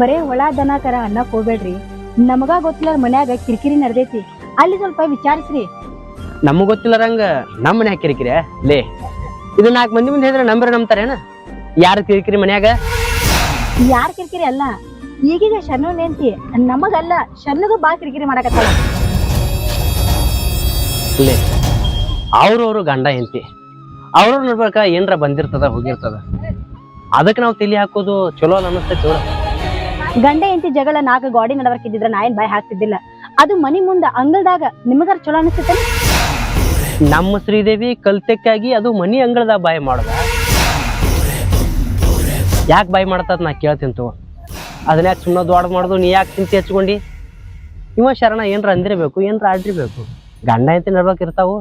ಬರೇ ಒಳ ದನ ಕರ ಅನ್ನಕ್ ಹೋಗ್ಬೇಡ್ರಿ ನಮಗ ಗೊತ್ತಿಲ್ಲ ಮನ್ಯಾಗ ಕಿರಿಕಿರಿ ನಡೆದೈತಿ. ಅಲ್ಲಿ ಸ್ವಲ್ಪ ವಿಚಾರಿಸ್ರಿ. ನಮಗ್ ಗೊತ್ತಿಲ್ಲರಂಗ ನಮ್ಮ ಮನ್ಯಾಗ ಕಿರಿಕಿರಿ ಲೇ. ಇದು ನಾಲ್ಕು ಮಂದಿ ಮುಂದೆ ಹೇಳಿದ್ರೆ ನಂಬ್ರ ನಂಬ್ತಾರೇನ? ಯಾರು ಕಿರಿಕಿರಿ ಮನ್ಯಾಗ? ಯಾರ ಕಿರಿಕಿರಿ ಅಲ್ಲ? ಈಗೀಗ ಶನ್ನು ನೆಂತಿ ನಮಗಲ್ಲ ಶನ್ನುಗೂ ಬಾ ಕಿರಿಕಿರಿ ಮಾಡಕತ್ತಲ್ಲ ಲೇ ಅವ್ರವ್ರು ಗಂಡ ಹೆಂಡತಿ. ಅವ್ರವ್ರು ನೋಡ್ಬೇಕ ಏನ್ರ ಬಂದಿರ್ತದ ಹೋಗಿರ್ತದ. ಅದಕ್ಕೆ ನಾವು ತಲಿ ಹಾಕೋದು ಚಲೋ ಅಲ್ಲ ಅನ್ನಿಸ್ತೈತಿ ಗಂಡ ಎಂತಿ ಜಗಳ ನಾಲ್ಕು ಗಾಡಿ ನಡವರ್ಕಿದ್ರ ನಾ ಏನ್ ಬಾಯ್ ಹಾಕ್ತಿದ್ದಿಲ್ಲ. ಅದು ಮನಿ ಮುಂದ ಅಂಗಳದಾಗ ನಿಮಗಾರ ಚಲೋ ಅನಿಸ್ತೈತೆ ನಮ್ಮ ಶ್ರೀದೇವಿ ಕಲ್ತಕ್ಕಾಗಿ ಅದು ಮನಿ ಅಂಗಳದಾಗ ಬಾಯ್ ಮಾಡದ. ಯಾಕೆ ಬಾಯ್ ಮಾಡ್ತದ ನಾ ಕೇಳ್ತೀನಿ ತಗೋ. ಅದನ್ನ ಯಾಕೆ ಸುಮ್ಮನೆ ದೊಡ್ಡ ಮಾಡೋದು? ನೀ ಯಾಕೆ ಚಿಂತೆ ಹಚ್ಕೊಂಡು? ಇವ ಶರಣ ಏನರ ಅಂದಿರಬೇಕು, ಏನರ ಆಡಿರ್ಬೇಕು ಗಂಡ ಐತಿ ನಡ್ಬೇಕು ಇರ್ತಾವು?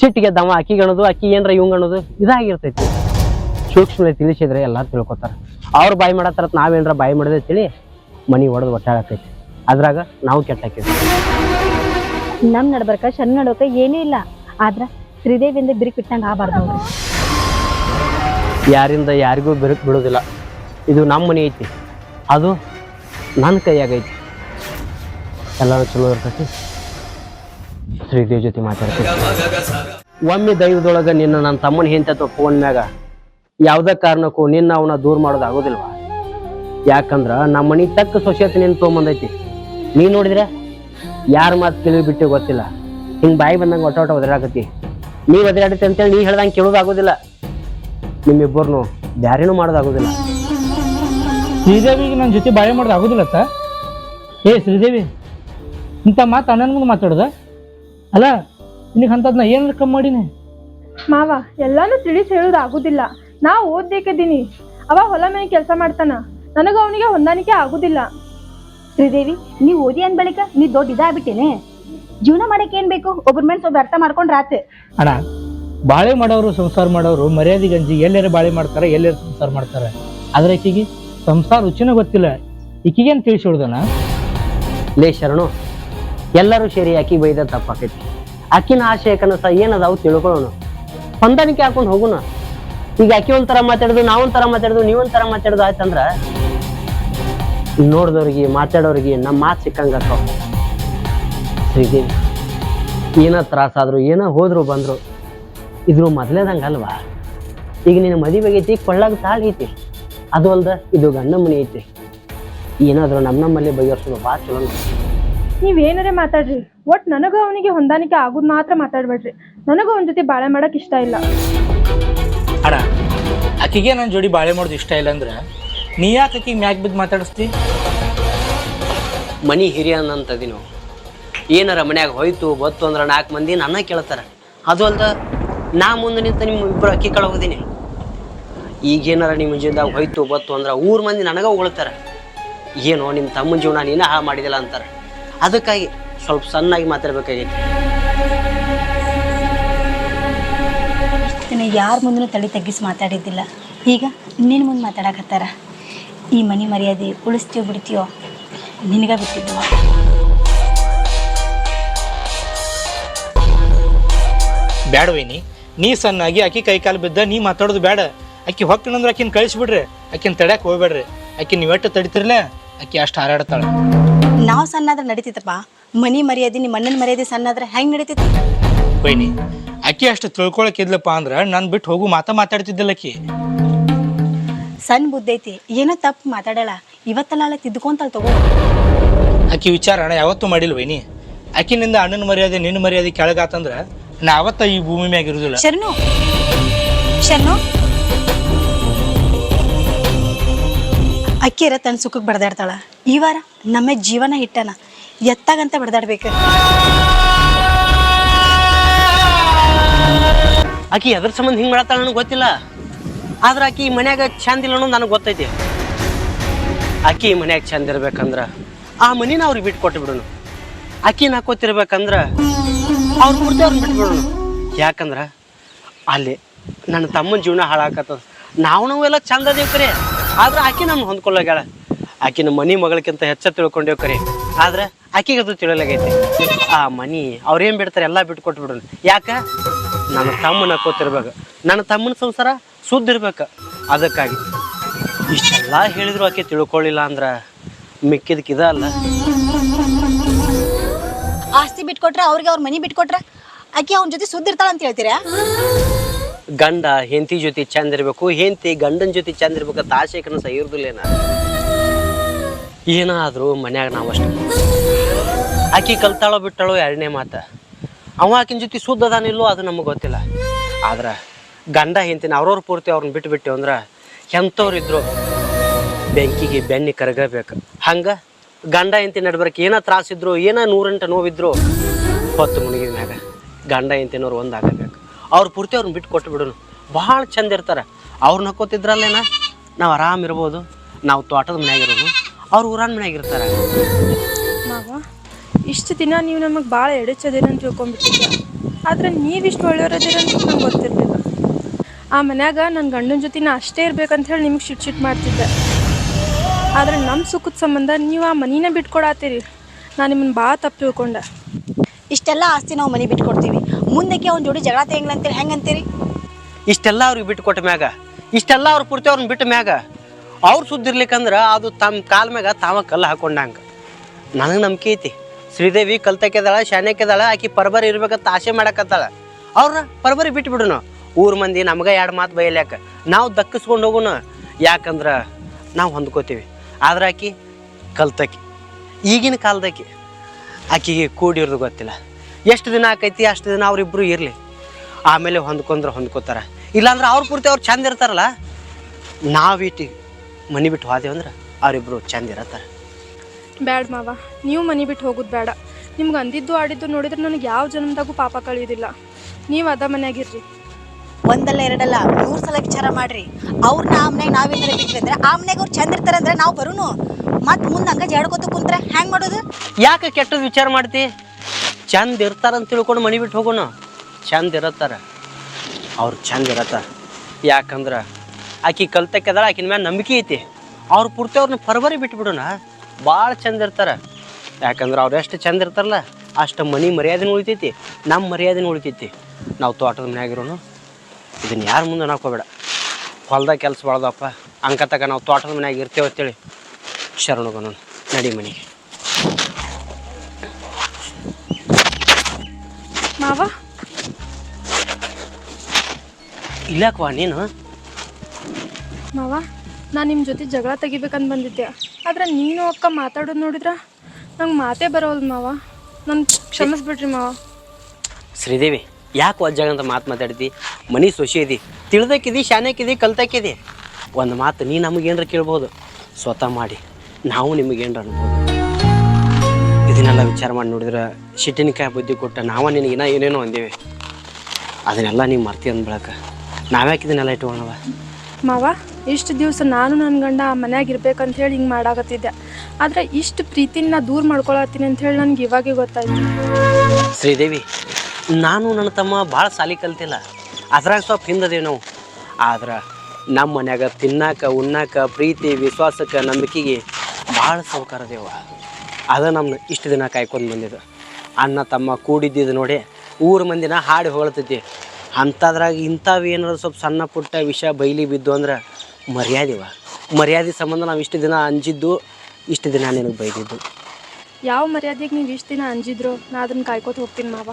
ಸಿಟ್ಟಿಗೆ ದಮ, ಅಕ್ಕಿ ಗಣದು, ಅಕ್ಕಿ ಏನರ ಇವಂಗ್ ಅನ್ನೋದು ಇದಾಗಿರ್ತೈತಿ. ಸೂಕ್ಷ್ಮ ತಿಳಿಸಿದ್ರೆ ಎಲ್ಲ ತಿಳ್ಕೊತಾರೆ. ಅವ್ರು ಬಾಯಿ ಮಾಡತ್ತಾರ ನಾವೇನ್ರ ಬಾಯಿ ಮಾಡಿದೆ ತಿಳಿ. ಮನಿ ಒಡೆದು ಒಟ್ಟಾಗತೈತಿ ಅದ್ರಾಗ ನಾವು ಕೆಟ್ಟ ನಮ್ ನಡ್ಬರ್ಕ ಶನ್ ನಡೋಕ ಏನೂ ಇಲ್ಲ. ಆದ್ರ ಶ್ರೀದೇವಿಯಿಂದ ಬಿರುಕು ಇಟ್ಟಂಗ ಆಗಬಾರ್ದು ಯಾರಿಂದ ಯಾರಿಗೂ ಬಿರುಕು ಬಿಡೋದಿಲ್ಲ. ಇದು ನಮ್ಮ ಮನೆ ಐತಿ. ಅದು ನನ್ನ ಕೈಯಾಗೈತಿ ಎಲ್ಲರೂ ಚಲೋ ಇರ್ತೈತಿ. ಶ್ರೀದೇವಿ ಜೊತೆ ಮಾತಾಡ್ತೀನಿ. ಒಮ್ಮೆ ದೈವದೊಳಗೆ ನಿನ್ನ ನನ್ನ ತಮ್ಮನ ಹಿಂತೆ ಫೋನ್ ಮ್ಯಾಗ ಯಾವುದೇ ಕಾರಣಕ್ಕೂ ನಿನ್ನ ಅವನ ದೂರ ಮಾಡೋದು ಆಗೋದಿಲ್ವಾ ಯಾಕಂದ್ರ ನಮ್ಮ ಮನೆ ತಕ್ಕ ಸೊಸೈತಿ ನಿನ್ ತೊಗೊಂಬಂದೈತಿ. ನೀ ನೋಡಿದ್ರೆ ಯಾರ ಮಾತು ಕೇಳಿ ಬಿಟ್ಟು ಗೊತ್ತಿಲ್ಲ. ಹಿಂಗ್ ಬಾಯಿ ಬಂದಂಗೆ ಒಟ್ಟ ಒಟ್ಟ ಒದರಾಕತಿ ನೀ ಒದರಾಡತಿ ಅಂತೇಳಿ ನೀ ಹೇಳ್ದಂಗೆ ಕೇಳೋದಾಗೋದಿಲ್ಲ ನಿಮ್ಮಿಬ್ಬರನ್ನು ಬ್ಯಾರೇನು ಮಾಡೋದಾಗೋದಿಲ್ಲ ಶ್ರೀದೇವಿಗೆ ನನ್ನ ಜೊತೆ ಬಾಳೆ ಮಾಡೋದು ಆಗೋದಿಲ್ಲತ್ತ ಏ ಶ್ರೀದೇವಿ ಇಂಥ ಮಾತು ಅಣ್ಣನ ಮುಂದೆ ಮಾತಾಡೋದ? ಅಲ್ಲ ನಿನಗೆ ಅಂಥದ್ದನ್ನ ಏನು ಕಮ್ಮಿ ಮಾಡೀನಿ? ಮಾವ ಎಲ್ಲಾನು ತಿಳಿಸಿ ಹೇಳೋದು ಆಗುದಿಲ್ಲ. ನಾ ಓದ್ಬೇಕಿದ್ದೀನಿ ಅವ ಹೊಲ ಮನೆ ಕೆಲಸ ಮಾಡ್ತಾನ. ನನಗ ಅವನಿಗೆ ಹೊಂದಾಣಿಕೆ ಆಗುದಿಲ್ಲ. ಶ್ರೀದೇವಿ ನೀ ಓದಿ ಅಂದ ಬಳಿಕ ನೀ ದೊಡ್ಡ ಇದಾಗ್ಬಿಟ್ಟೇನೆ. ಜೀವನ ಮಾಡಕ್ಕೆ ಏನ್ ಬೇಕು? ಒಬ್ಬರ ಮೇಲೆ ಸ್ವಲ್ಪ ಅರ್ಥ ಮಾಡ್ಕೊಂಡ್ ರಾತ್ ಅಣ್ಣ ಬಾಳೆ ಮಾಡೋರು ಸಂಸಾರ ಮಾಡೋರು ಮರ್ಯಾದೆ ಗಂಜಿ ಎಲ್ಲರ ಬಾಳೆ ಮಾಡ್ತಾರೆ ಎಲ್ಲರ ಸಂಸಾರ ಮಾಡ್ತಾರೆ. ಆದ್ರೆ ಈಕಿಗೆ ಸಂಸಾರ ರುಚಿನೂ ಗೊತ್ತಿಲ್ಲ. ಈಕಿಗೇನು ತಿಳಿಸಿ ಹೊಡ್ದಣ ಲೇ ಶರಣು ಎಲ್ಲರೂ ಸೇರಿ ಆಕಿ ಬೈದ ತಪ್ಪಾಕೈತಿ. ಆಕಿನ ಆಶಯ ಕನಸ ಏನದಾವು ತಿಳ್ಕೊಳ್ಳೋಣ. ಹೊಂದಾಣಿಕೆ ಹಾಕೊಂಡು ಹೋಗೋಣ. ಈಗ ಆಕಿ ಒಂಥರ ಮಾತಾಡೋದು ನಾವೊಂಥರ ಮಾತಾಡೋದು ನೀವೊಂಥರ ಮಾತಾಡೋದು ಆಯ್ತಂದ್ರ ನೋಡ್ದವ್ರಿಗೆ ಮಾತಾಡೋರಿಗೆ ನಮ್ಮ ಮಾತು ಸಿಕ್ಕಂಗ ಶ್ರೀದೇವಿ ಏನೋ ತ್ರಾಸಾದ್ರು ಏನೋ ಹೋದ್ರು ಬಂದರು ಇದ್ರು ಮೊದಲೇದಂಗೆ ಅಲ್ವಾ? ಈಗ ನಿನ್ನ ಮದುವೆ ಐತಿ ಕೊಳ್ಳಾಗ ತಾಳಿ ಐತಿ. ಅದು ಅಲ್ದ ಇದು ಗಂಡ ಮನೆ ಐತಿ. ಏನಾದರೂ ನಮ್ಮ ನಮ್ಮಲ್ಲಿ ಬಗೆಹರಿಸೋದು ಭಾಳ ಚಲೋ. ನೀವೇನರೇ ಮಾತಾಡ್ರಿ ಒಟ್ ನನಗೂ ಅವನಿಗೆ ಹೊಂದಾಣಿಕೆ ಆಗೋದು ಮಾತ್ರ ಮಾತಾಡ್ಬೇಡ್ರಿ. ನನಗೂ ಅವನ ಜೊತೆ ಬಾಳೆ ಮಾಡಕ್ ಇಷ್ಟ ಇಲ್ಲ. ಅಣ್ಣ ಆಕಿಗೆ ನನ್ನ ಜೋಡಿ ಬಾಳೆ ಮಾಡೋದು ಇಷ್ಟ ಇಲ್ಲ ಅಂದ್ರೆ ನೀ ಯಾಕೆ ಆಕಿಗೆ ಮ್ಯಾಕ್ ಬಿದ್ದು ಮಾತಾಡಿಸ್ತಿ? ಮನಿ ಹಿರಿಯ ಅಂತದಿ ನಾವು. ಏನಾರ ಮನ್ಯಾಗ ಹೋಯ್ತು ಬತ್ತು ಅಂದ್ರೆ ನಾಲ್ಕು ಮಂದಿ ನನ್ನ ಕೇಳ್ತಾರೆ. ಅದು ಅಲ್ದ ನಾ ಮುಂದೆ ನಿಂತ ನಿಮ್ಮ ಇಬ್ಬರು ಅಕ್ಕಿ ಈಗ ಏನಾರ ನಿಮ್ಮ ಜೀವನದಾಗ ಹೋಯ್ತು ಬತ್ತು ಅಂದ್ರೆ ಊರು ಮಂದಿ ನನಗ ಉಗುಳ್ತಾರೆ. ಏನೋ ನಿಮ್ಮ ತಮ್ಮ ಜೀವನ ನೀನು ಹಾ ಮಾಡಿದಿಲ್ಲ ಅಂತಾರೆ. ಅದಕ್ಕಾಗಿ ಸ್ವಲ್ಪ ಸಣ್ಣಾಗಿ ಮಾತಾಡ್ಬೇಕಾಗೈತಿ. ಯಾರ ಮುಂದೂ ತಲೆ ತಗ್ಗಿಸಿ ಮಾತಾಡಿದ್ದಿಲ್ಲ. ಈಗ ನಿನ್ನ ಮುಂದೆ ಮಾತಾಡಕತ್ತಾರ ಈ ಮನೆ ಮರ್ಯಾದೆ ಉಳಿಸ್ತೀವೋ ಬಿಡ್ತೀಯೋ? ನಿನಗ ಬಿಟ್ಟಿದ್ದು ಬ್ಯಾಡ ವೈನಿ. ನೀ ಸಣ್ಣಾಗಿ ಆಕಿ ಕೈ ಕಾಲು ಬಿದ್ದ ನೀ ಮಾತಾಡೋದು ಬೇಡ ಆಕಿ ಹೊಕ್ಕಣಂದ್ರೆ ಆಕಿನ ಕಳಿಸ್ಬಿಡ್ರಿ. ಆಕಿನ ತಡ್ಯಾಕ ಹೋಗ್ಬೇಡ್ರಿ. ಆಕಿ ನೀವೆಟ್ಟು ತಡಿತಿರ್ಲೆ ಆಕಿ ಅಷ್ಟು ಹಾರಾಡ್ತಾಳೆ. ನಾವು ಸಣ್ಣಾದ್ರೆ ನಡೀತಿತ್ತಪ್ಪ. ಮನಿ ಮರ್ಯಾದೆ ನಿಮ್ಮ ಅಣ್ಣನ ಮರ್ಯಾದೆ ಸಣ್ಣಾದ್ರೆ ಹೆಂಗ್ ನಡೀತಿತ್ತು? ಬೈನಿ ಆಕಿ ಅಷ್ಟು ತಿಳ್ಕೊಳಕಿದ್ಲಪ್ಪ ಅಂದ್ರೆ ನಾನು ಬಿಟ್ಟು ಹೋಗು ಮಾತಾ ಮಾತಾಡ್ತಿದ್ದಿಲ್ಲ ಆಕಿ. ಸಣ್ಣ ಬುದ್ಧಿ ಐತಿ. ಏನೋ ತಪ್ಪು ಮಾತಾಡಲ್ಲ. ಇವತ್ತಲ್ಲ ತಿದ್ದುಕೊಂತಲ್ ತಗೋ. ಆಕಿ ವಿಚಾರ ಅಣ್ಣ ಯಾವತ್ತೂ ಮಾಡಿಲ್ಲ ವೈನಿ. ಆಕಿನಿಂದ ಅಣ್ಣನ ಮರ್ಯಾದೆ ನಿನ್ನ ಮರ್ಯಾದೆ ಕೆಳಗಾತಂದ್ರ ನಾ ಅವತ್ತ ಈ ಭೂಮಿ ಮ್ಯಾಗ ಇರುದಿಲ್ಲ. ಶರಣು. ಶರಣು. ಅಕ್ಕಿರ ತನ್ನ ಸುಖಕ್ಕೆ ಬಡದಾಡ್ತಾಳ. ಈ ವಾರ ನಮ್ಮ ಜೀವನ ಹಿಟ್ಟನ ಎತ್ತಾಗಂತ ಬಡದಾಡ್ಬೇಕು. ಆಕಿ ಅದ್ರ ಸಂಬಂಧ ಹಿಂಗೆ ಮಾಡತ್ತಾಳ ನನಗೆ ಗೊತ್ತಿಲ್ಲ. ಆದ್ರೆ ಆಕಿ ಈ ಮನ್ಯಾಗ ಚಂದ ಇಲ್ಲ ಅನ್ನೋದು ನನಗೆ ಗೊತ್ತೈತಿ. ಆಕಿ ಈ ಮನ್ಯಾಗ ಚಂದ ಇರ್ಬೇಕಂದ್ರ ಆ ಮನಿನ ಅವ್ರಿಗೆ ಬಿಟ್ಟು ಕೊಟ್ಟು ಬಿಡೋಣ ಆಕಿ ನಾಕೋತಿರ್ಬೇಕಂದ್ರ ಅವ್ರ ಮೂರ್ತಿ ಅವ್ರನ್ನ ಬಿಟ್ಟು ಬಿಡೋಣ ಯಾಕಂದ್ರ ಅಲ್ಲಿ ನನ್ನ ತಮ್ಮನ ಜೀವನ ಹಾಳಾಕತ್ತದ. ನಾವು ನಾವು ಎಲ್ಲ ಚಂದ ಅದೇವ್ ಕರೆ. ಆದ್ರೆ ಆಕಿ ನಮ್ಗೆ ಹೊಂದ್ಕೊಳ್ಳೋಗ್ಯಾಳ ಆಕಿನ ಮನಿ ಮಗಳಕ್ಕಿಂತ ಹೆಚ್ಚ ತಿಳ್ಕೊಂಡೇವ್ ಕರೆ. ಆದ್ರೆ ಆಕಿಗದು ಅದು ತಿಳಿಲಾಗೈತಿ. ಆ ಮನಿ ಅವ್ರೇನ್ ಬಿಡ್ತಾರೆ ಎಲ್ಲ ಬಿಟ್ಟು ಕೊಟ್ಟು ಬಿಡೋಣ ಯಾಕ? ನನ್ನ ತಮ್ಮನ ಕೂತಿರ್ಬೇಕು ನನ್ನ ತಮ್ಮನ ಸಂಸಾರ ಸುದ್ದ ಇರ್ಬೇಕು. ಅದಕ್ಕಾಗಿ ಇಷ್ಟೆಲ್ಲ ಹೇಳಿದ್ರು ಆಕೆ ತಿಳ್ಕೊಳ್ಳಿಲ್ಲ ಅಂದ್ರೆ ಮಿಕ್ಕಿದಕ್ಕೆ ಇದಲ್ಲ ಆಸ್ತಿ ಬಿಟ್ಕೊಟ್ರೆ ಅವ್ರಿಗೆ ಅವ್ರ ಮನಿ ಬಿಟ್ಕೊಟ್ರೆ ಆಕೆ ಅವನ ಜೊತೆ ಸುದ್ದಿರ್ತಾಳ ಅಂತ ಹೇಳ್ತೀರಾ? ಗಂಡ ಹೆಂಡತಿ ಜೊತೆ ಚಂದ ಇರಬೇಕು ಹೆಂಡತಿ ಗಂಡನ ಜೊತೆ ಚಂದ ಇರ್ಬೇಕು ಆಸೆ ಕನಸ ಇರ್ದಿಲ್ಲೇನ ಏನಾದರೂ ಮನ್ಯಾಗ ನಾವಷ್ಟು. ಆಕಿ ಕಲ್ತಾಳೋ ಬಿಟ್ಟಾಳೋ ಎರಡನೇ ಮಾತ. ಅವ ಆಕಿನ ಜೊತೆ ಶುದ್ಧ ಅದಾನಿಲ್ಲೋ ಅದು ನಮಗೆ ಗೊತ್ತಿಲ್ಲ. ಆದ್ರೆ ಗಂಡ ಹೆಂತಿನ ಅವ್ರವ್ರ ಪೂರ್ತಿ ಅವ್ರನ್ನ ಬಿಟ್ಟು ಅಂದ್ರೆ ಎಂಥವ್ರು ಇದ್ರು ಬೆಂಕಿಗೆ ಬೆನ್ನಿ ಕರಗಬೇಕು. ಹಂಗೆ ಗಂಡ ಹೆಂಡತಿ ಏನ ಏನೋ ತ್ರಾಸಿದ್ರು ಏನೋ ನೂರಂಟ ನೋವಿದ್ರು ಹೊತ್ತು ಮುಳುಗಿದ ಮ್ಯಾಗ ಗಂಡ ಹಿಂತಿನವ್ರು ಒಂದಾಗಬೇಕು ಅವ್ರ ಪೂರ್ತಿ ಅವ್ರನ್ನ ಬಿಟ್ಟು ಕೊಟ್ಟು ಬಿಡೋನು ಭಾಳ ಚಂದ ಇರ್ತಾರೆ. ಅವ್ರನ್ನ ಹಾಕೋತಿದ್ರಲ್ಲೇನ? ನಾವು ಆರಾಮ್ ಇರ್ಬೋದು. ನಾವು ತೋಟದ ಮನೆಯಾಗಿರೋದು ಅವ್ರು ಊರಾನ್ ಮನ್ಯಾಗ ಇರ್ತಾರೆ. ಮಾವ ಇಷ್ಟು ದಿನ ನೀವು ನಮಗೆ ಭಾಳ ಎಡೆಚದಿರ ಅಂತ ತಿಳ್ಕೊಂಡ್ಬಿಟ್ಟಿದ್ದೆ ಆದ್ರೆ ನೀವಿಷ್ಟು ಒಳ್ಳೆಯವರದಿರ ಅಂತ ನಂಗೆ ಗೊತ್ತಿರಲಿಲ್ಲ. ಆ ಮನ್ಯಾಗ ನನ್ನ ಗಂಡನ ಜೊತೆ ನಾ ಅಷ್ಟೇ ಇರ್ಬೇಕಂತ ಹೇಳಿ ನಿಮ್ಗೆ ಶಿಟ್ ಶಿಟ್ ಮಾಡ್ತಿದ್ದೆ. ಆದರೆ ನಮ್ಮ ಸುಖದ ಸಂಬಂಧ ನೀವು ಆ ಮನಿನ ಬಿಟ್ಕೊಡಾತೀರಿ. ನಾನು ನಿಮ್ಮನ್ನ ಭಾಳ ತಪ್ಪು ತಿಳ್ಕೊಂಡೆ. ಇಷ್ಟೆಲ್ಲ ಆಸ್ತಿ ನಾವು ಮನಿ ಬಿಟ್ಕೊಡ್ತೀವಿ. ಮುಂದಕ್ಕೆ ಅವ್ನ ಜೋಡಿ ಜಗಳ ತೆಗಿಲ್ಲ ಅಂತೇಳಿ ಹೆಂಗಂತೀರಿ ಇಷ್ಟೆಲ್ಲ ಅವ್ರಿಗೆ ಬಿಟ್ಟು ಕೊಟ್ಟ ಮ್ಯಾಗ ಇಷ್ಟೆಲ್ಲ ಅವ್ರ ಪೂರ್ತಿ ಅವ್ರನ್ನ ಬಿಟ್ಟ ಮ್ಯಾಗ ಅವ್ರು ಸುದ್ದಿರ್ಲಿಕ್ಕಂದ್ರೆ ಅದು ತಮ್ಮ ಕಾಲ ಮ್ಯಾಗ ತಾವ ಕಲ್ಲು ಹಾಕೊಂಡಂಗೆ. ನನಗೆ ನಂಬಿಕೆ ಐತಿ. ಶ್ರೀದೇವಿ ಕಲ್ತಕ್ಕೆದಾಳ, ಶಾನ್ಯಕ್ಕೆದಾಳ, ಆಕಿ ಪರ್ಬರಿ ಇರ್ಬೇಕಂತ ಆಸೆ ಮಾಡಕತ್ತಾಳ. ಅವ್ರ ಪರ್ಬರಿ ಬಿಟ್ಟು ಊರ ಮಂದಿ ನಮ್ಗೆ ಎರಡು ಮಾತು ಬೈಲ್ಯಾಕ ನಾವು ದಕ್ಕಿಸ್ಕೊಂಡು ಹೋಗೋಣ ಯಾಕಂದ್ರೆ ನಾವು ಹೊಂದ್ಕೋತೀವಿ. ಆದ್ರೆ ಆಕಿ ಕಲ್ತಕಿ. ಈಗಿನ ಕಾಲದಾಕಿ ಆಕಿಗೆ ಕೂಡಿರೋದು ಗೊತ್ತಿಲ್ಲ. ಎಷ್ಟು ದಿನ ಆಕೈತಿ, ಅಷ್ಟು ದಿನ ಅವರಿಬ್ರು ಇರಲಿ. ಆಮೇಲೆ ಹೊಂದ್ಕೊಂಡ್ರೆ ಹೊಂದ್ಕೋತಾರ. ಇಲ್ಲಾಂದ್ರೆ ಅವ್ರ ಪೂರ್ತಿ ಅವ್ರು ಚಂದ ಇರ್ತಾರಲ್ಲ. ನಾವಿಟ್ಟು ಮನೆ ಬಿಟ್ಟು ಹೋದೆವು ಅಂದ್ರೆ ಅವರಿಬ್ಬರು ಚಂದ ಇರತ್ತಾರ. ಬ್ಯಾಡ ಮಾವ. ನೀವು ಮನೆ ಬಿಟ್ಟು ಹೋಗೋದು ಬೇಡ ನಿಮ್ಗೆ ಅಂದಿದ್ದು ಆಡಿದ್ದು ನೋಡಿದ್ರೆ ನನಗೆ ಯಾವ ಜನ್ಮದಾಗೂ ಪಾಪ ಕಳಿಯೋದಿಲ್ಲ. ನೀವು ಅದ ಮನೆಯಾಗಿರ್ರಿ. ಒಂದಲ್ಲ ಎರಡಲ್ಲ ಮೂರು ಸಲ ವಿಚಾರ ಮಾಡ್ರಿ. ಅವ್ರನ್ನ ಆ ಮನ್ಯಾಗ ನಾವೇನಾರ ಬಿಟ್ವಿ ಅಂದ್ರೆ ಆ ಮನ್ಯಾಗ ಅವ್ರು ಚಂದ ಇರ್ತಾರೆ ಅಂದ್ರೆ ನಾವು ಬರುನು. ಮತ್ತೆ ಮುಂದೆ ಹಂಗ ಜಾಡ್ಕೋತ ಕುಂತ್ರೆ ಹ್ಯಾಂಗ್ ಮಾಡೋದು? ಯಾಕೆ ಕೆಟ್ಟದ್ದು ವಿಚಾರ ಮಾಡ್ತಿ? ಚಂದ ಇರ್ತಾರಂತ ತಿಳ್ಕೊಂಡು ಮನೆ ಬಿಟ್ಟು ಹೋಗೋಣ ಚಂದ ಇರತ್ತಾರ. ಅವ್ರು ಚಂದ ಇರತ್ತಾರ ಯಾಕಂದ್ರೆ ಆಕಿ ಕಲ್ತಕ್ಕದಾಳ ಆಕಿನ ಮ್ಯಾಲ ನಂಬಿಕೆ ಐತಿ. ಅವ್ರ ಪೂರ್ತಿ ಅವ್ರನ್ನ ಪರಬರಿ ಬಿಟ್ಬಿಡೋಣ ಭಾಳ ಚಂದ ಇರ್ತಾರೆ. ಯಾಕಂದ್ರೆ ಅವ್ರು ಎಷ್ಟು ಚಂದ ಇರ್ತಾರಲ್ಲ ಅಷ್ಟು ಮನೆ ಮರ್ಯಾದೆನೂ ಉಳಿತೈತಿ ನಮ್ಮ ಮರ್ಯಾದೆನೂ ಉಳಿತೈತಿ. ನಾವು ತೋಟದ ಮನೆಯಾಗಿರೋನು ಇದನ್ನ ಯಾರ ಮುಂದೆ ನಾಕೋಬೇಡ ಹೊಲ್ದಾಗ ಕೆಲಸ ಬಾಳ್ದಪ್ಪ ಅಂಕತಕ ನಾವು ತೋಟದ ಮನ್ಯಾಗ ಇರ್ತೇವೆ ಅಂತೇಳಿ. ಶರಣುಗನು ನಡಿ ಮನೆಗೆ. ಮಾವ? ಇಲ್ಲಾಕ್ವಾ ನೀನು? ಮಾವ ನಾನು ನಿಮ್ಮ ಜೊತೆ ಜಗಳ ತೆಗಿಬೇಕಂತ ಬಂದಿದ್ದೆ. ಆದ್ರೆ ನೀನು ಅಕ್ಕ ಮಾತಾಡೋದು ನೋಡಿದ್ರ ನಂಗೆ ಮಾತೇ ಬರೋಲ್ಲ ಮಾವ. ನನ್ನ ಕ್ಷಮಿಸ್ಬಿಡ್ರಿ ಮಾವ. ಶ್ರೀದೇವಿ ಯಾಕೆ ಅಂತ ಮಾತು ಮಾತಾಡ್ತಿ ಮನಿ ಸೊಸಿ ಇದಿ ತಿಳ್ದಕ್ಕಿದಿ ಶಾನ್ಯಕ್ಕಿದಿ ಕಲ್ತಕ್ಕಿದಿ ಒಂದು ಮಾತು ನೀ ನಮಗೇನ್ರ ಕೇಳ್ಬೋದು? ಸ್ವತಃ ಮಾಡಿ ನಾವು ನಿಮಗೇನ್ರ ಅನ್ಬೋದು? ಇದನ್ನೆಲ್ಲ ವಿಚಾರ ಮಾಡಿ ನೋಡಿದ್ರೆ ಶಿಟ್ಟಿನಕಾಯಿ ಬುದ್ಧಿ ಕೊಟ್ಟ ನಾವ ಇನ್ನ ಏನೇನೋ ಅಂದೇವೆ. ಅದನ್ನೆಲ್ಲ ನೀವು ಮರ್ತಿ ಅಂದ ಬಳಕ ನಾವ್ಯಾಕೆ ಇದನ್ನೆಲ್ಲ ಇಟ್ಕೊಳ್ಳವ ಮಾವ ಇಷ್ಟು ದಿವಸ ನಾನು ನನ್ನ ಗಂಡ ಆ ಮನ್ಯಾಗ ಇರ್ಬೇಕಂತ ಹೇಳಿ ಹಿಂಗೆ ಮಾಡಾಕತ್ತಿದ್ದೆ. ಆದ್ರೆ ಇಷ್ಟು ಪ್ರೀತಿನ ನಾ ದೂರ ಮಾಡ್ಕೊಳತ್ತೀನಿ ಅಂತ ಹೇಳಿ ನನಗೆ ಇವಾಗೇ ಗೊತ್ತಾಯ್ತು. ಶ್ರೀದೇವಿ, ನಾನು ನನ್ನ ತಮ್ಮ ಭಾಳ ಸಾಲಿ ಕಲ್ತಿಲ್ಲ. ಅದ್ರಾಗ ಸ್ವಲ್ಪ ಹಿಂದದೇವಿ ನಾವು. ಆದ್ರೆ ನಮ್ಮ ಮನ್ಯಾಗ ತಿನ್ನಾಕ, ಉಣ್ಣಾಕ, ಪ್ರೀತಿ, ವಿಶ್ವಾಸಕ್ಕೆ, ನಂಬಿಕೆಗೆ ಭಾಳ ದೇವ ಅದ ನಮ್ಮನ್ನ ಇಷ್ಟು ದಿನ ಕಾಯ್ಕೊಂಡು ಬಂದಿದ್ದು ಅಣ್ಣ ತಮ್ಮ ಕೂಡಿದ್ದಿದ್ದು ನೋಡಿ ಊರ ಮಂದಿನ ಹಾಡಿ ಹೊಗಳ್ತೈತಿ ಅಂಥದ್ರಾಗ ಇಂಥವು ಏನಾದ್ರು ಸ್ವಲ್ಪ ಸಣ್ಣ ಪುಟ್ಟ ವಿಷಯ ಬೈಲಿ ಬಿದ್ದು ಅಂದ್ರೆ ಮರ್ಯಾದೆವ ಮರ್ಯಾದೆ ಸಂಬಂಧ ನಾವು ಇಷ್ಟು ದಿನ ಅಂಜಿದ್ದು ಇಷ್ಟು ದಿನ ನಿನಗೆ ಬೈದಿದ್ದು. ಯಾವ ಮರ್ಯಾದೆಗೆ ನೀವು ಇಷ್ಟು ದಿನ ಅಂಜಿದ್ರು ನಾ ಅದನ್ನ ಕಾಯ್ಕೋತ ಹೋಗ್ತೀನಿ ಮಾವ.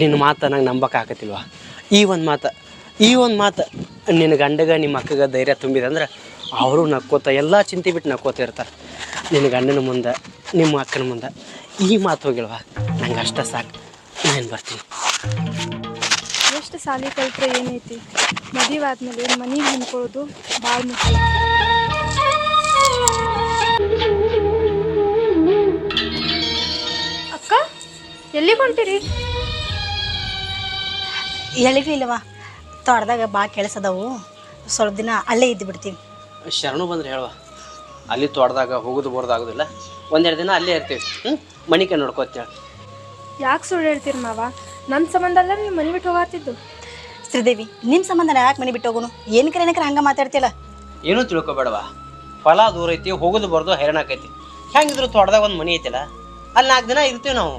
ನಿನ್ನ ಮಾತು ನಂಗೆ ನಂಬಕ್ಕಾಗತ್ತಿಲ್ವ ಈ ಒಂದು ಮಾತು ಈ ಒಂದು ಮಾತು ನಿನ್ನ ಗಂಡಗ ನಿಮ್ಮ ಅಕ್ಕಗೆ ಧೈರ್ಯ ತುಂಬಿದಂದ್ರೆ ಅವರು ನಕ್ಕೋತ ಎಲ್ಲ ಚಿಂತೆ ಬಿಟ್ಟು ನಕ್ಕೋತ ಇರ್ತಾರೆ. ನಿನ್ನ ಗಂಡನ ಮುಂದೆ ನಿಮ್ಮ ಅಕ್ಕನ ಮುಂದೆ ಈ ಮಾತು ಹೋಗಿಲ್ವ? ನಂಗೆ ಅಷ್ಟೇ ಸಾಕು ನಾನು ಬರ್ತೀನಿ. ಎಷ್ಟು ಸಾಲಿ ಕಲ್ತ್ರೆ ಏನೈತಿ? ಮದುವೆ ಆದ್ಮೇಲೆ ಮನೆಗೆ ಹೊಂದ್ಕೊಳ್ಳೋದು ಭಾಳ ಮುಖ್ಯ. ಅಕ್ಕ ಎಲ್ಲಿಗೆ ಹೊಂಟಿರಿ? ಎಲ್ಲಿಗೂ ಇಲ್ಲವಾ ತೋಟದಾಗ ಭಾಳ ಕೆಳಸದವು ಅದಾವು. ಸ್ವಲ್ಪ ದಿನ ಅಲ್ಲೇ ಇದ್ದು ಬಿಡ್ತೀವಿ ಶರಣು ಬಂದ್ರೆ ಹೇಳುವ. ಅಲ್ಲಿ ತೋಟದಾಗ ಹೋಗೋದು ಬರೋದು ಆಗೋದಿಲ್ಲ. ಒಂದೆರಡು ದಿನ ಅಲ್ಲೇ ಇರ್ತೀವಿ. ಹ್ಞೂ ಮಣಿಕೆ ನೋಡ್ಕೋತೇಳಿ ಯಾಕೆ ಸುಳ್ಳು ಹೇಳ್ತೀರಿ ಮಾವ? ನನ್ನ ಸಂಬಂಧ ಅಲ್ಲ ನೀವು ಮನೆ ಬಿಟ್ಟು ಹೋಗಾತಿದ್ದು? ಶ್ರೀದೇವಿ ನಿಮ್ಮ ಸಂಬಂಧ ಅಲ್ಲ ಯಾಕೆ ಮನೆ ಬಿಟ್ಟು ಹೋಗೋನು? ಏನಕ್ಕೆ ಏನಕ್ರೆ ಹಂಗೆ ಮಾತಾಡ್ತಿಲ್ಲ ಏನೂ ತಿಳ್ಕೊಬೇಡವ? ಫಲ ದೂರ ಐತಿ ಹೋಗೋದು ಬರ್ದು ಹೈರಾಣ ಆಕೈತಿ. ಹೆಂಗಿದ್ರು ತೋಟದಾಗ ಒಂದು ಮನೆ ಐತಿಲ್ಲ ಅಲ್ಲಿ ನಾಲ್ಕು ದಿನ ಇರ್ತೀವಿ ನಾವು.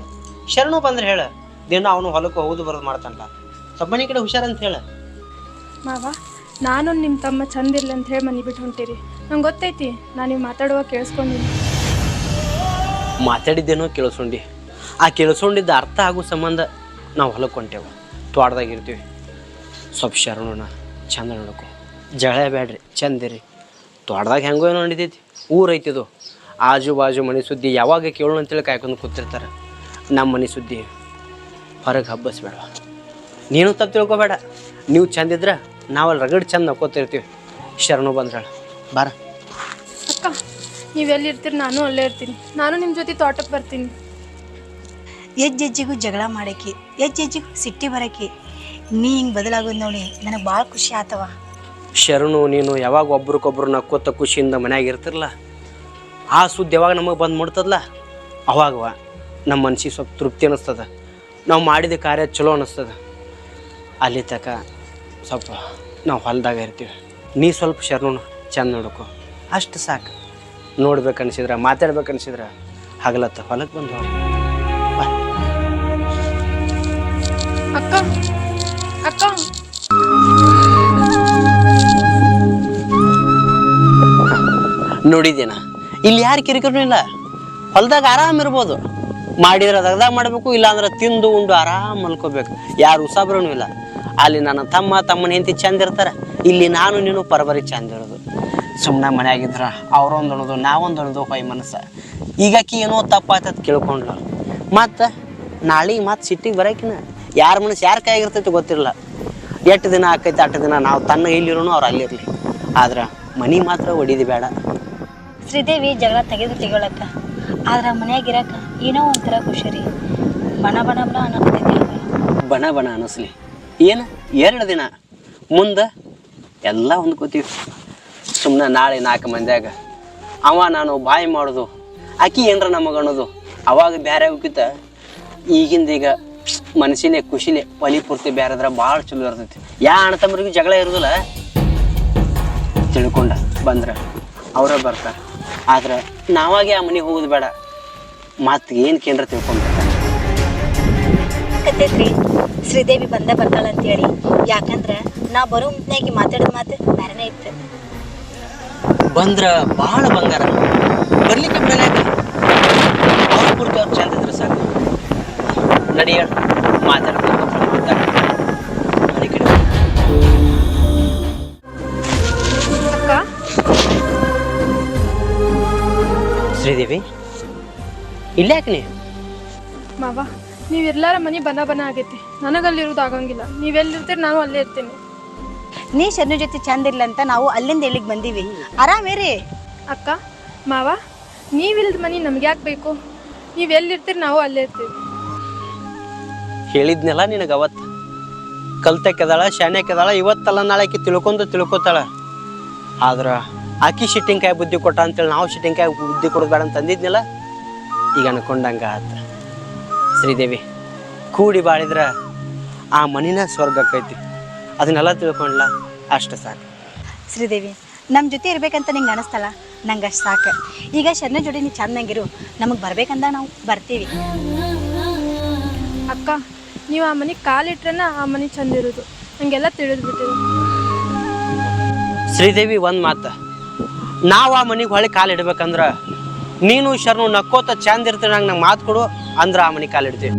ಶರಣು ಬಂದ್ರೆ ಹೇಳ ದಿನ ಅವನು ಹೊಲಕ್ಕೆ ಹೋಗುದು ಬರೋದು ಮಾಡ್ತಾನಲ್ಲ. ಸ್ವಲ್ಪ ಮನೆ ಕಡೆ ಹುಷಾರಂತ ಹೇಳ. ಮಾವ ನಾನು ನಿಮ್ಮ ತಮ್ಮ ಚಂದ ಇರ್ಲಿ ಅಂತ ಹೇಳಿ ಮನೆ ಬಿಟ್ಟು ಹೊಂಟಿರಿ. ನಂಗೆ ಗೊತ್ತೈತಿ ನಾನು ನೀವು ಮಾತಾಡುವ ಕೇಳಿಸ್ಕೊಂಡಿನಿ ಮಾತಾಡಿದ್ದೇನೋ ಕೇಳಿಸ್ಕೊಂಡಿ ಆ ಕೇಳಿಸ್ಕೊಂಡಿದ್ದ ಅರ್ಥ ಆಗೋ ಸಂಬಂಧ ನಾವು ಹೊಲಕ್ಕೆ ಹೊಂಟೇವು. ತೋಟದಾಗ ಇರ್ತೀವಿ. ಸ್ವಲ್ಪ ಶರಣೋಣ ಚಂದ ನೋಡಕ್ಕು ಜಗಳ ಬೇಡ್ರಿ ಚಂದಿರಿ ತೋಟದಾಗ ಹೆಂಗೋ ಏನೋ ನಡೀತೈತಿ. ಊರೈತಿದು ಆಜು ಬಾಜು ಮನೆ ಸುದ್ದಿ ಯಾವಾಗ ಕೇಳೋಣ ಅಂತೇಳಿ ಕಾಯ್ಕೊಂಡು ಕೂತಿರ್ತಾರೆ. ನಮ್ಮ ಮನೆ ಸುದ್ದಿ ಹೊರಗೆ ಹಬ್ಬಸ್ಬೇಡ. ನೀನು ತಪ್ಪು ತಿಳ್ಕೊಬೇಡ. ನೀವು ಚಂದಿದ್ರೆ ನಾವಲ್ಲಿ ರಗಡ್ ಚಂದ ನಕ್ಕೋತಿರ್ತೀವಿ ಶರಣು ಬಂದ್ರಾಳ ಬಾರ. ಅಕ್ಕ ನೀವೆಲ್ಲಿರ್ತೀರಿ ನಾನು ಅಲ್ಲೇ ಇರ್ತೀನಿ. ನಾನು ನಿಮ್ಮ ಜೊತೆ ತೋಟಕ್ಕೆ ಬರ್ತೀನಿ. ಹೆಜ್ಜೆಜ್ಜಿಗೂ ಜಗಳ ಮಾಡಕ್ಕೆ ಹೆಜ್ಜೆಜ್ಜಿಗೂ ಸಿಟ್ಟಿ ಬರಕ್ಕೆ. ನೀ ಹಿಂಗೆ ಬದಲಾಗೋದು ನೋಡಿ ನನಗೆ ಭಾಳ ಖುಷಿ ಆತವ ಶರಣು, ನೀನು ಯಾವಾಗ ಒಬ್ರಿಗೊಬ್ರು ನಕ್ಕೋತ ಖುಷಿಯಿಂದ ಮನ್ಯಾಗ ಇರ್ತಿರಲ್ಲ ಆ ಸುದ್ದಿ ಯಾವಾಗ ನಮಗೆ ಬಂದು ಮುಡ್ತದಲ್ಲ ಅವಾಗವ. ನಮ್ಮ ಮನ್ಸಿಗೆ ಸ್ವಲ್ಪ ತೃಪ್ತಿ ಅನ್ನಿಸ್ತದ ನಾವು ಮಾಡಿದ ಕಾರ್ಯ ಚಲೋ ಅನ್ನಿಸ್ತದ ಅಲ್ಲಿ ತಕ ಸ್ವಲ್ಪ ನಾವು ಹೊಲ್ದಾಗ ಇರ್ತೀವಿ. ನೀ ಸ್ವಲ್ಪ ಶರಣು ಚೆಂದ ನೋಡ್ಕೊ. ಅಷ್ಟು ಸಾಕು. ನೋಡ್ಬೇಕನ್ಸಿದ್ರೆ, ಮಾತಾಡ್ಬೇಕನ್ಸಿದ್ರೆ, ಹಗಲತ್ತ ಹೊಲಕ್ಕೆ ಬಂದು ಅಕ್ಕ. ಇಲ್ಲಿ ಯಾರು ಕಿರಿಕಿರಿನೂ ಇಲ್ಲ. ಹೊಲ್ದಾಗ ಆರಾಮ್ ಇರ್ಬೋದು. ಮಾಡಿದ್ರೆ ಅದಾಗ ಮಾಡಬೇಕು ಇಲ್ಲ ಅಂದ್ರೆ ತಿಂದು ಉಂಡು ಆರಾಮ್ ಮಲ್ಕೋಬೇಕು. ಯಾರು ಉಸಾಬ್ರೂ ಇಲ್ಲ. ಅಲ್ಲಿ ನನ್ನ ತಮ್ಮ, ತಮ್ಮನ ಹೆಂಡತಿ ಚಂದ ಇರ್ತಾರೆ. ಇಲ್ಲಿ ನಾನು, ನೀನು ಪರಬರಿ ಚಂದ ಇರೋದು. ಸುಮ್ಮನೆ ಮನೆಯಾಗಿದ್ರ ಅವ್ರೊಂದು ಅನ್ನೋದು ನಾವೊಂದು ಅನ್ನೋದು ಹೊಯ್ ಮನಸ್ಸ. ಈಗಾಕಿ ಏನೋ ತಪ್ಪಾಯ್ತದ ಕೇಳ್ಕೊಂಡ್ಲು. ಮತ್ತು ನಾಳೆಗೆ ಮತ್ತೆ ಸಿಟ್ಟಿಗೆ ಬರೋಕಿನ? ಯಾರ ಮನಸ್ಸು ಯಾರ ಕೈಯಾಗಿರ್ತೈತಿ ಗೊತ್ತಿರಲ್ಲ ಎಷ್ಟು ದಿನ ಆಕೈತಿ ಅಷ್ಟು ದಿನ ನಾವು ತನ್ನ ಇಲ್ಲಿರೋನು ಅವ್ರು ಅಲ್ಲಿರಲಿ. ಆದ್ರೆ ಮನೆ ಮಾತ್ರ ಒಡಿದಿ ಬೇಡ ಶ್ರೀದೇವಿ ಜಗಳ ತೆಗೆದು ತೆಗೊಳಕ್ಕ ಆದ್ರೆ ಮನ್ಯಾಗ ಇರಕ ಏನೋ ಒಂಥರ ಖುಷಿ ರೀ ಬಣ ಬಣ ಬಣ ಅನ್ನಿಸ್ತೈತಿ ಬಣ ಬಣ ಅನಿಸ್ಲಿ. ಏನು? ಎರಡು ದಿನ. ಮುಂದೆ ಎಲ್ಲ ಹೊಂದ್ಕೋತೀವಿ. ಸುಮ್ಮನೆ ನಾಳೆ ನಾಲ್ಕು ಮಂದ್ಯಾಗ. ಅವ ನಾನು ಬಾಯಿ ಮಾಡೋದು. ಆಕಿ ಏನರ ನಮಗೆ ಅನ್ನೋದು. ಅವಾಗ ಬ್ಯಾರೆ ಹೋಗಿತ್ತ ಈಗಿಂದ ಈಗ ಮನಸ್ಸಿನೇ ಖುಷಿನೇ ಒಲಿ ಪೂರ್ತಿ ಬ್ಯಾರದ್ರ ಭಾಳ ಚಲೋ ಇರ್ತೈತಿ. ಯಾ ಅಣ್ಣ ತಮ್ಮರಿಗೂ ಜಗಳ ಇರೋದಿಲ್ಲ? ತಿಳ್ಕೊಂಡ ಬಂದ್ರೆ ಅವರೇ ಬರ್ತಾರೆ. ಆದ್ರೆ ನಾವಾಗೆ ಆ ಮನೆಗೆ ಹೋಗೋದು ಬೇಡ. ಮತ್ತೆ ಏನು ಕೇಂದ್ರ ತಿಳ್ಕೊಂಡ್ಬಿಡ್ತಾರೆ ಕತ್ತೈತ್ರಿ ಶ್ರೀದೇವಿ ಬಂದ ಬರ್ತಾಳ ಅಂತೇಳಿ ಯಾಕಂದ್ರೆ ನಾ ಬರೋ ಮುಂದಾಗಿ ಮಾತಾಡಿದ ಮಾತು ಬೇರೆನೇ ಇತ್ತು ಬಂದ್ರ ಭಾಳ ಬಂಗಾರ. ಬರ್ಲಿಕ್ಕೆ ಬಿಡಲ್ಲ ಅವ್ರ ಪೂರ್ತಿ ಅವ್ರು ಚಂದ ಇದ್ರೆ ಸಾಕು ನಡಿಯ ಮಾತಾಡ್ತಾರೆ. ನೀವು ಶ್ರೀದೇವಿ ಇಲ್ಲಾಕೆ ನೀ ಮಾವ ನೀವು ಮನೆ ಬನ ಬನ ಆಗೈತಿ. ನನಗಲ್ಲಿರೋದು ಆಗಂಗಿಲ್ಲ. ನೀವೆಲ್ಲಿರ್ತೀರಿ ನಾನು ಅಲ್ಲೇ ಇರ್ತೀನಿ. ನೀ ಶರಣು ಜೊತೆ ಚಂದ ಇರ್ಲಿ ಅಂತ ನಾವು ಅಲ್ಲಿಂದ ಎಲ್ಲಿಗೆ ಬಂದೀವಿ. ಆರಾಮೇರಿ ಅಕ್ಕ ಮಾವ ನೀವಿಲ್ದ ಮನೆ ನಮ್ಗೆ ಯಾಕೆ ಬೇಕು? ನೀವು ಎಲ್ಲಿರ್ತೀರಿ? ನಾವು ಅಲ್ಲೇ ಇರ್ತೀವಿ. ಹೇಳಿದ್ನೆಲ್ಲ ನಿನಗೆ ಅವತ್ತು ಕಲ್ತಕ್ಕೆದಾಳ ಶಾನ್ಯಕ್ಕೆದಾಳ ಇವತ್ತಲ್ಲ ನಾಳೆ ಆಕಿ ತಿಳ್ಕೊಂಡು ತಿಳ್ಕೊತಾಳ. ಆದ್ರೆ ಆಕಿ ಶಿಟ್ಟಿಂಗ್ಕಾಯಿ ಬುದ್ಧಿ ಕೊಟ್ಟ ಅಂತೇಳಿ ನಾವು ಶಿಟ್ಟಿಂಗ್ಕಾಯಿ ಬುದ್ಧಿ ಕೊಡಬೇಡ ಬೇಡ ಅಂತ ಅಂದಿದ್ನಲ್ಲ ಈಗ ಅನ್ಕೊಂಡಂಗ ಆತ. ಶ್ರೀದೇವಿ ಕೂಡಿ ಬಾಳಿದ್ರ ಆ ಮನಿನ ಸ್ವರ್ಗಕ್ಕೈತಿ ಅದನ್ನೆಲ್ಲ ತಿಳ್ಕೊಂಡ್ಲ ಅಷ್ಟು ಸಾಕು. ಶ್ರೀದೇವಿ ನಮ್ಮ ಜೊತೆ ಇರಬೇಕಂತ ನಿಂಗೆ ಅನಿಸ್ತಲ್ಲ? ನಂಗೆ ಅಷ್ಟು ಸಾಕು. ಈಗ ಶರಣ ಜೋಡಿ ನೀ ಚೆನ್ನಾಗಿರು ನಮಗೆ ಬರ್ಬೇಕಂದ ನಾವು ಬರ್ತೀವಿ. ಅಕ್ಕ ನೀವು ಆ ಮನೆಗೆ ಕಾಲಿಟ್ರನ ಆ ಮನೆ ಚಂದ ಇರೋದು. ನನಗೆಲ್ಲ ತಿಳಿದ್ಬಿಟ್ಟಿದೆ ಶ್ರೀದೇವಿ ಒಂದು ಮಾತು. ನಾವು ಆ ಮನೆಗೆ ಹೊಳೆ ಕಾಲಿಡ್ಬೇಕಂದ್ರೆ ಇಡ್ಬೇಕಂದ್ರ ನೀನು ಶರಣು ನಕ್ಕೋತ ಚಂದ ಇರ್ತೀವಿ ನಂಗೆ ನಂಗೆ ಮಾತು ಕೊಡು ಅಂದ್ರೆ ಆ ಮನೆ ಕಾಲು ಇಡ್ತೀವಿ.